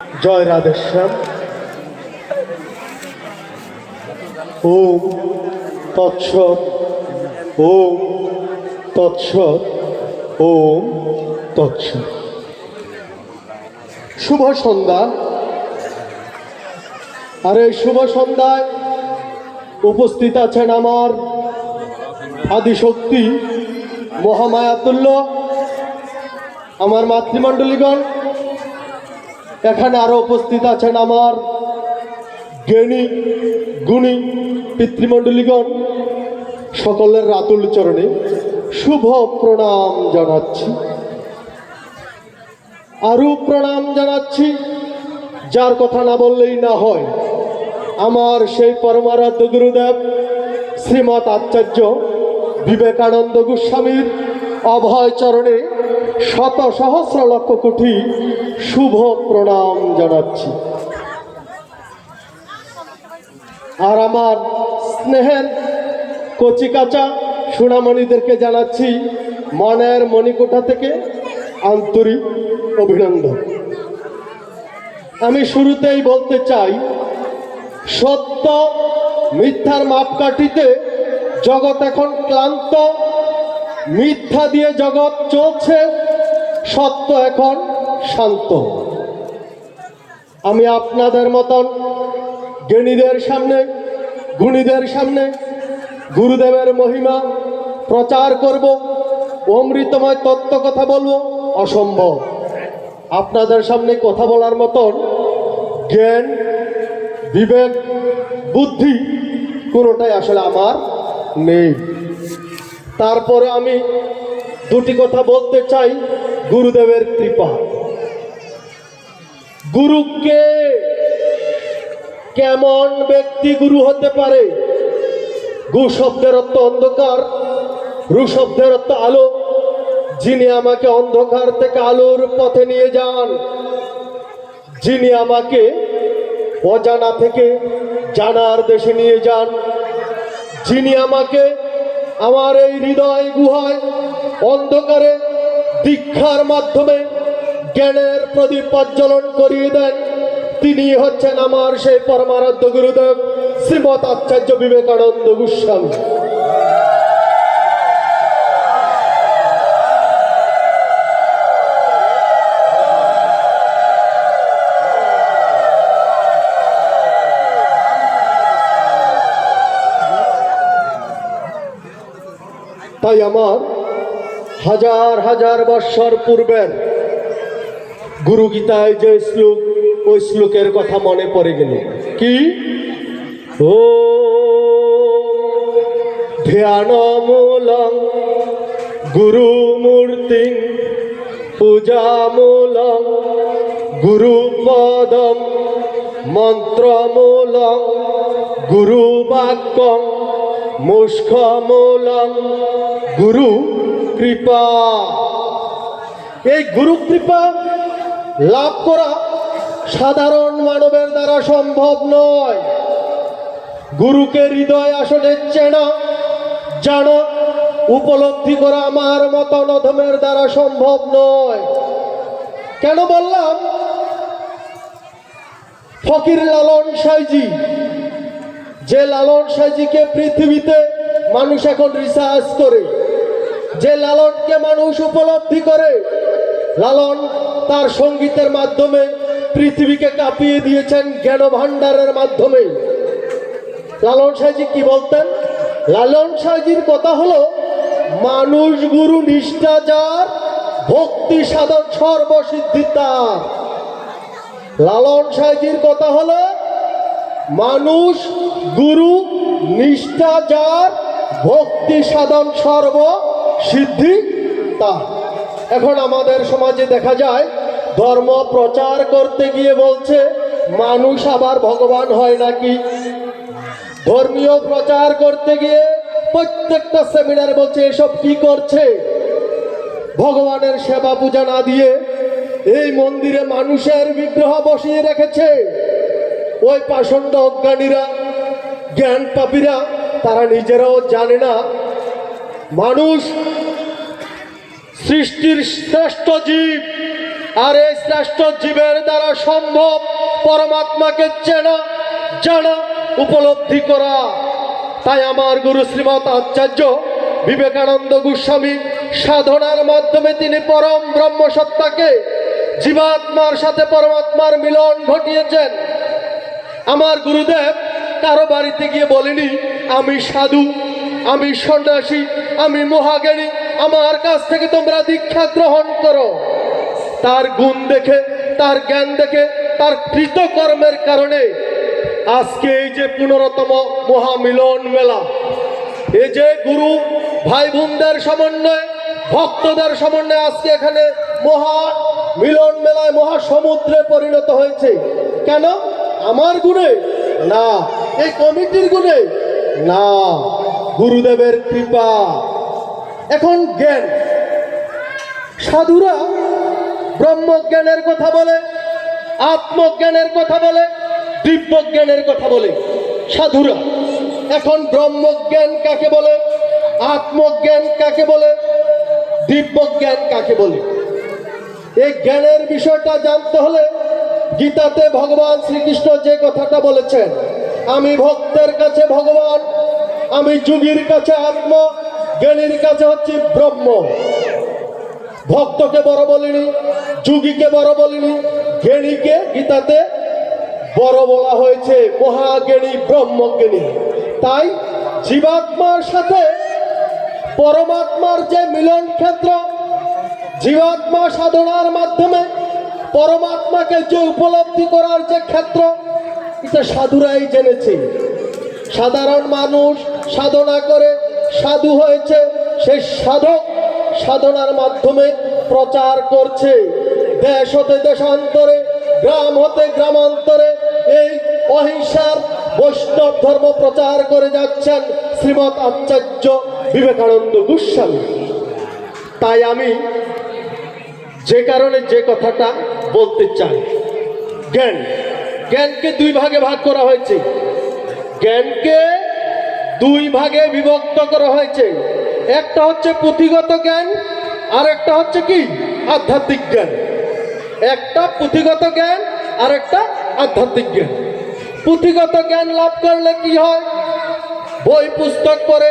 জয় রাধেশ্যাম ওম তৎসৎ ওম তৎসৎ ওম তৎসৎ। শুভ সন্ধ্যা। আর এই শুভ সন্ধ্যায় উপস্থিত আছেন আমার আদিশক্তি মহামায়াতুল্য আমার মাতৃমণ্ডলীগণ। এখানে আরও উপস্থিত আছেন আমার জ্ঞানী, গুণী পিতৃমণ্ডলীগণ, সকলের রাতুল চরণে শুভ প্রণাম জানাচ্ছি। আরও প্রণাম জানাচ্ছি, যার কথা না বললেই না হয়। আমার সেই পরমারাধ্য গুরুদেব, শ্রীমৎ আচার্য বিবেকানন্দ গোস্বামীর অভয় চরণে শত সহস্র লক্ষ কোটি শুভ প্রণাম জানাচ্ছি। আর আমার স্নেহের কচিকাচা সোনামণিদেরকে জানাচ্ছি, মনের মণিকোঠা থেকে আন্তরিক অভিনন্দন। আমি শুরুতেই বলতে চাই, সত্য মিথ্যার মাপকাঠিতে জগৎ এখন ক্লান্ত, মিথ্যা দিয়ে জগৎ চলছে সত্য এখন শান্ত। আমি আপনাদের মতন জ্ঞানীদের সামনে, গুণীদের সামনে, গুরুদেবের মহিমা প্রচার করব, অমৃতময় তত্ত্ব কথা বলব, অসম্ভব। আপনাদের সামনে কথা বলার মতন জ্ঞান, বিবেক, বুদ্ধি কোনোটাই আসলে আমার নেই। তারপরে আমি দুটি কথা বলতে চাই। গুরুদেবের কৃপা। গুরুকে কেমন ব্যক্তি গুরু হতে পারে? গু শব্দের অর্থ অন্ধকার, রু শব্দের অর্থ আলো। যিনি আমাকে অন্ধকার থেকে আলোর পথে নিয়ে যান, যিনি আমাকে অজানা থেকে জানার দেশে নিয়ে যান, যিনি আমাকে আমার এই হৃদয় গুহায় অন্ধকারে দীক্ষার মাধ্যমে জ্ঞানের প্রদীপ প্রজ্বলন করিয়ে দেন। তিনি হচ্ছেন আমার সেই পরমারাধ্য গুরুদেব শ্রীমৎ আচার্য বিবেকানন্দ গোস্বামী। তাই আমার হাজার হাজার বৎসর পূর্বের গুরু গীতায় যে শ্লোক, ওই শ্লোকের কথা মনে পড়ে গেল। কি? ও ধ্যানমূলং গুরুমূর্তি পূজামূলং গুরুপদম মন্ত্রমূলং গুরুবাক্যং মুষ্কমূলং গুরু কৃপা এই গুরু কৃপা লাভ করা সাধারণ মানবের দ্বারা সম্ভব নয়। গুরুকে হৃদয় আসলে চেনা, জানা, উপলব্ধি করা আমার মতন অধমের দ্বারা সম্ভব নয়। কেন বললাম? ফকির লালন সাইজি, যে লালন সাইজিকে পৃথিবীতে মানুষ এখন রিসার্চ করে যে লালনকে মানুষ উপলব্ধি করে, লালন তার সঙ্গীতের মাধ্যমে পৃথিবীকে কাঁপিয়ে দিয়েছেন জ্ঞান ভাণ্ডারের মাধ্যমে। লালন সাইজি কি বলতেন? লালন সাইজির কথা হলো, মানুষ গুরু নিষ্ঠা যার, ভক্তি সাধন সর্বসিদ্ধি তার। লালন সাইজির কথা হলো, মানুষ গুরু নিষ্ঠা যার, ভক্তি সাধন সর্ব সিদ্ধি তা। এখন আমাদের সমাজে দেখা যায়, ধর্ম প্রচার করতে গিয়ে বলছে, মানুষ আবার ভগবান হয় নাকি? ধর্মীয় প্রচার করতে গিয়ে প্রত্যেকটা সেমিনারে বলছে, এসব কি করছে? ভগবানের সেবা পূজা না দিয়ে এই মন্দিরে মানুষের বিগ্রহ বসিয়ে রেখেছে। ওই পাষণ্ড অজ্ঞানীরা, জ্ঞান পাপীরা, তারা নিজেরাও জানে না। মানুষ সৃষ্টির শ্রেষ্ঠ জীব, আর এই শ্রেষ্ঠ জীবের দ্বারা সম্ভব পরমাত্মাকে চেনা, জানা, উপলব্ধি করা। তাই আমার গুরু শ্রীমৎ আচার্য বিবেকানন্দ গোস্বামী সাধনার মাধ্যমে তিনি পরম ব্রহ্ম সত্তাকে জীবাত্মার সাথে পরমাত্মার মিলন ঘটিয়েছেন। আমার গুরুদেব কারও বাড়িতে গিয়ে বলেনি, আমি সাধু, আমি সন্ন্যাসী, আমি মহাজ্ঞানী আমার কাছ থেকে তোমরা দীক্ষা গ্রহণ করো। তার গুণ দেখে, তার জ্ঞান দেখে, তার কৃতকর্মের কারণে আজকে এই যে পুনরতম মহামিলন মেলা, এই যে গুরু ভাই বোনদের সমন্বয়, ভক্তদের সমন্বয়ে আজকে এখানে মহা মিলন মেলায়, মহা সমুদ্রে পরিণত হয়েছে। কেন? আমার গুণে? না। এই কমিটির গুণে? না। গুরুদেবের কৃপা। এখন জ্ঞান। সাধুরা ব্রহ্মজ্ঞানের কথা বলে, আত্মজ্ঞানের কথা বলে, দিব্যজ্ঞানের কথা বলে। সাধুরা, এখন ব্রহ্মজ্ঞান কাকে বলে, আত্মজ্ঞান কাকে বলে, দিব্যজ্ঞান কাকে বলে? এই জ্ঞানের বিষয়টা জানতে হলে গীতাতে ভগবান শ্রীকৃষ্ণ যে কথাটা বলেছেন, আমি ভক্তের কাছে ভগবান, আমি যুগীর কাছে আত্ম জ্ঞানীর কাছে হচ্ছে ব্রহ্ম। ভক্তকে বড় বলিনি, যুগীকে বড় বলিনি, জ্ঞানীকে গীতাতে বড় বলা হয়েছে, মহাজ্ঞানী, ব্রহ্মজ্ঞানী। তাই জীবাত্মার সাথে পরমাত্মার যে মিলন ক্ষেত্র, জীবাত্মা সাধনার মাধ্যমে পরমাত্মাকে যে উপলব্ধি করার যে ক্ষেত্র, এটা সাধুরাই জেনেছে। সাধারণ মানুষ সাধনা করে সাধু হয়েছে সেই সাধক সাধনার মাধ্যমে প্রচার করছে। দেশ হতে দেশান্তরে, গ্রাম হতে গ্রামান্তরে এই অহিংসার বৈষ্ণব ধর্ম প্রচার করে যাচ্ছেন শ্রীমৎ আচার্য বিবেকানন্দ গোস্বামী। তাই আমি যে কারণে যে কথাটা বলতে চাই। জ্ঞান। জ্ঞানকে দুই ভাগে ভাগ করা হয়েছে। জ্ঞানকে দুই ভাগে বিভক্ত করা হয়েছে। একটা হচ্ছে পুঁথিগত জ্ঞান আর একটা হচ্ছে কি? আধ্যাত্মিক জ্ঞান। একটা পুঁথিগত জ্ঞান আর একটা আধ্যাত্মিক জ্ঞান। পুঁথিগত জ্ঞান লাভ করলে কি হয়? বই, পুস্তক পড়ে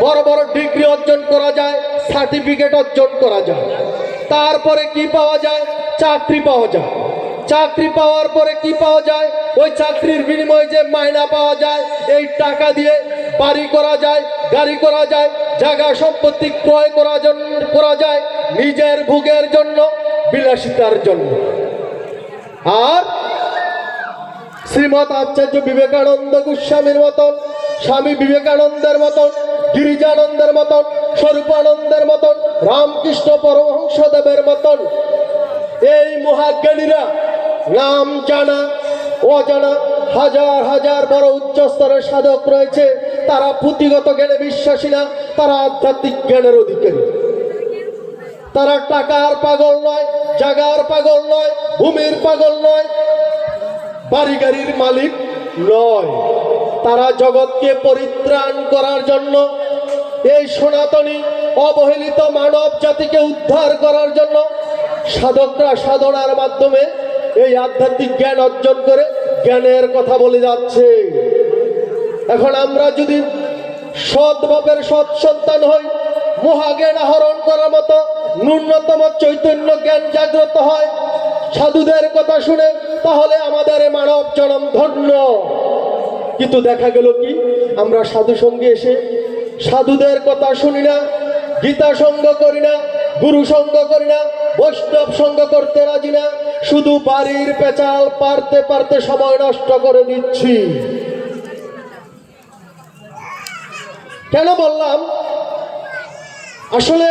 বড় বড় ডিগ্রি অর্জন করা যায়, সার্টিফিকেট অর্জন করা যায়। তারপরে কি পাওয়া যায়? চাকরি পাওয়া যায়। চাকরি পাওয়ার পরে কি পাওয়া যায়? ওই চাকরির বিনিময়ে যে মাইনা পাওয়া যায়, এই টাকা দিয়ে বাড়ি করা যায়, গাড়ি করা যায়, জায়গা সম্পত্তি ক্রয় করা করা যায় নিজের ভোগের জন্য, বিলাসিতার জন্য। আর শ্রীমৎ আচার্য বিবেকানন্দ গোস্বামীর মতন, স্বামী বিবেকানন্দের মতন, গিরিজানন্দের মতন, স্বরূপানন্দের মতন, রামকৃষ্ণ পরমহংসদেবের মতন, এই মহাজ্ঞানীরা নাম জানা, অজানা, হাজার হাজার বড় উচ্চ স্তরের সাধক রয়েছে। তারা পুঁথিগত জ্ঞানে বিশ্বাসী না, তারা আধ্যাত্মিক জ্ঞানের অধিকারী। তারা টাকার পাগল নয়, জাগার পাগল নয়, ভূমির পাগল নয়, বাড়ি গাড়ির মালিক নয়। তারা জগৎকে পরিত্রাণ করার জন্য, এই সনাতনী অবহেলিত মানব জাতিকে উদ্ধার করার জন্য সাধকরা সাধনার মাধ্যমে এই আধ্যাত্মিক জ্ঞান অর্জন করে জ্ঞানের কথা বলে যাচ্ছে। এখন আমরা যদি সৎ বাপের সৎ সন্তান হই, মহাজ্ঞান আহরণ করার মতো ন্যূনতম চৈতন্য জ্ঞান জাগ্রত হয়, সাধুদের কথা শুনে, তাহলে আমাদের মানব জনম ধন্য। কিন্তু দেখা গেল কি, আমরা সাধু সঙ্গে এসে সাধুদের কথা শুনি না, গীতা সঙ্গ করি না, গুরু সঙ্গ করি না, বৈষ্ণব সঙ্গ করতে রাজি না, শুধু বাড়ির পেঁচাল পারতে পারতে সময় নষ্ট করে দিচ্ছি। কেন বললাম? আসলে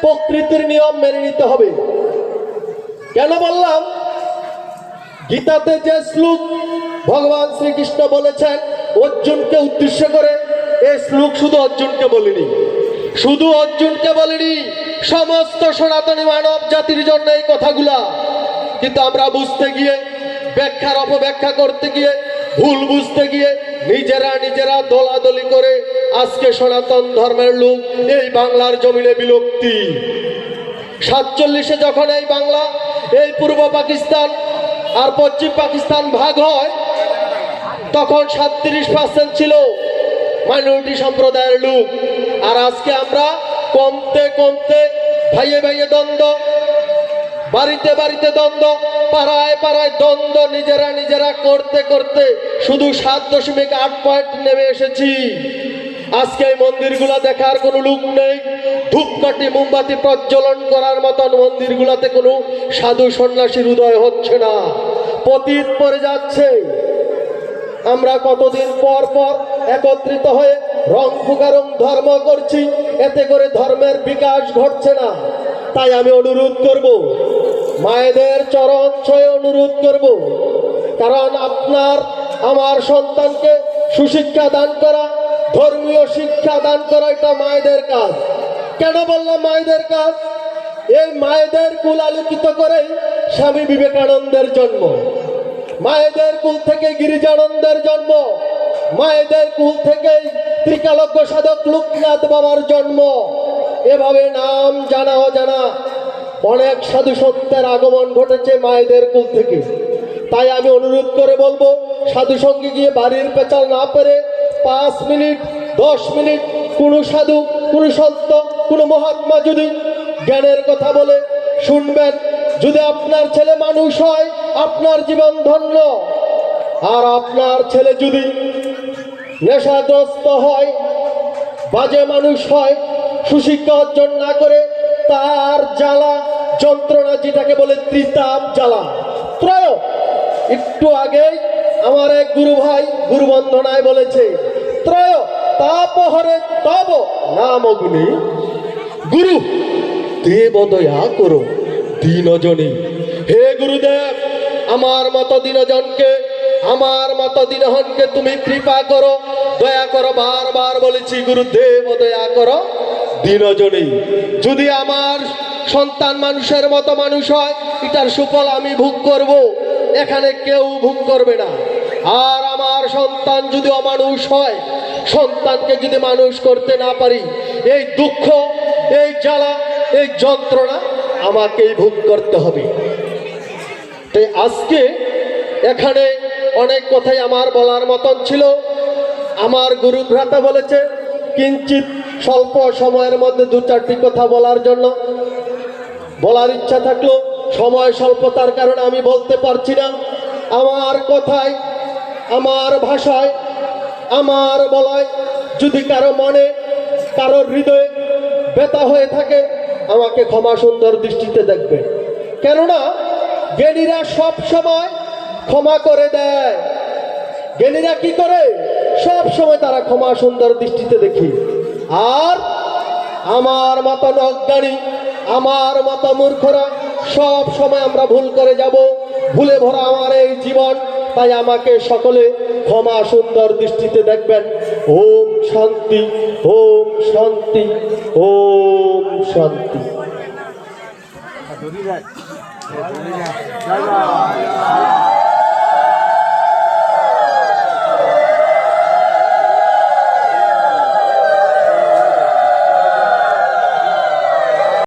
প্রকৃতির নিয়ম মেনে নিতে হবে। কেন বললাম? গীতাতে যে শ্লোক ভগবান শ্রীকৃষ্ণ বলেছেন, অর্জুনকে উদ্দেশ্য করে এই শ্লোক শুধু অর্জুনকে বলিনি। শুধু অর্জুনকে বলিনি, সমস্ত সনাতনী মানব জাতির জন্য এই কথাগুলা। কিন্তু আমরা বুঝতে গিয়ে, ব্যাখ্যার অপব্যাখ্যা করতে গিয়ে, ভুল বুঝতে গিয়ে নিজেরা নিজেরা দলাদলি করে আজকে সনাতন ধর্মের লোক এই বাংলার জমিনে বিলুপ্তি। সাতচল্লিশে যখন এই বাংলা, এই পূর্ব পাকিস্তান আর পশ্চিম পাকিস্তান ভাগ হয়, তখন সাতত্রিশ পার্সেন্ট ছিল মাইনরিটি সম্প্রদায়ের লোক। আর আজকে আমরা কমতে কমতে ভাইয়ে ভাইয়ে দ্বন্দ্ব, বাড়িতে বাড়িতে দ্বন্দ্ব পাড়ায় পাড়ায় দ্বন্দ্ব নিজেরা নিজেরা করতে করতে শুধু সাত দশমিক আট পয়েন্ট নেমে এসেছি। আজকে এই মন্দিরগুলো দেখার কোনো লোক নেই। ধূপকাঠি, মোমবাতি প্রজ্বলন করার মতন মন্দিরগুলোতে কোনো সাধু সন্ন্যাসীর উদয় হচ্ছে না। পতীত পড়ে যাচ্ছে। আমরা কতদিন পর পর একত্রিত হয়ে রং ফুকারং ধর্ম করছি, এতে করে ধর্মের বিকাশ ঘটছে না। তাই আমি অনুরোধ করব মায়েদের চরণ ছয় অনুরোধ করব। কারণ আপনার, আমার সন্তানকে সুশিক্ষা দান করা, ধর্মীয় শিক্ষা দান করা এটা মায়েদের কাজ। কেন বললাম মায়েদের কাজ? এই মায়েদের কুল আলোকিত করে স্বামী বিবেকানন্দের জন্ম। মায়েদের কুল থেকে গিরিজানন্দের জন্ম। মায়েদের কুল থেকে ত্রিকালজ্ঞ সাধক লোকনাথ বাবার জন্ম। এভাবে নাম জানা অজানা অনেক সাধু সন্তের আগমন ঘটেছে মায়েদের কুল থেকে। তাই আমি অনুরোধ করে বলব, সাধু সঙ্গে গিয়ে বাড়ির পেঁচাল না পেরে পাঁচ মিনিট, দশ মিনিট কোনো সাধু, কোনো সন্ত, কোনো মহাত্মা যদি জ্ঞানের কথা বলে, শুনবেন, যদি আপনার ছেলে মানুষ হয়, আপনার জীবন ধন্য। আর আপনার ছেলে যদি নেশাগ্রস্ত হয়, বাজে মানুষ হয়, সুশিক্ষা অর্জন না করে, তার জ্বালা যন্ত্রণা যেটাকে বলে ত্রিতাপ জ্বালা। ত্রয়, একটু আগেই আমার এক গুরু ভাই গুরু বন্দনায় বলেছে, ত্রয় তাপহরে তব নাম অগ্নি। গুরু দেবদয়া করো, দিনজনে। হে গুরুদেব, আমার মতো দিনজনকে, আমার মতো দিনহনকে তুমি কৃপা করো, দয়া করো, বারবার বলেছি গুরুদেব দয়া করো, দিনজনে। যদি আমার সন্তান মানুষের মতো মানুষ হয়, এটার সুফল আমি ভোগ করব। এখানে কেউ ভোগ করবে না। আর আমার সন্তান যদি অমানুষ হয়, সন্তানকে যদি মানুষ করতে না পারি, এই দুঃখ, এই জ্বালা, এই যন্ত্রণা আমাকেই ভোগ করতে হবে। তাই আজকে এখানে অনেক কথাই আমার বলার মতন ছিল। আমার গুরু ভ্রাতা বলেছে কিঞ্চিত স্বল্প সময়ের মধ্যে দু চারটি কথা বলার জন্য বলার ইচ্ছা থাকল, সময় স্বল্পতার কারণে আমি বলতে পারছি না। আমার কথায়, আমার ভাষায়, আমার বলায় যদি কারও মনে, কারও হৃদয়ে ব্যথা হয়ে থাকে, আমাকে ক্ষমা সুন্দর দৃষ্টিতে দেখবে। কেননা, জ্ঞানীরা সব সময় ক্ষমা করে দেয়। জ্ঞানীরা কি করে? সব সময় তারা ক্ষমা সুন্দর দৃষ্টিতে দেখি। আর আমার মতন অজ্ঞানী আমার মতো মূর্খরা সব সময় আমরা ভুল করে যাব। ভুলে ভরা আমার এই জীবন। তাই আমাকে সকলে ক্ষমা সুন্দর দৃষ্টিতে দেখবেন। ওম শান্তি ওম শান্তি ওম শান্তি।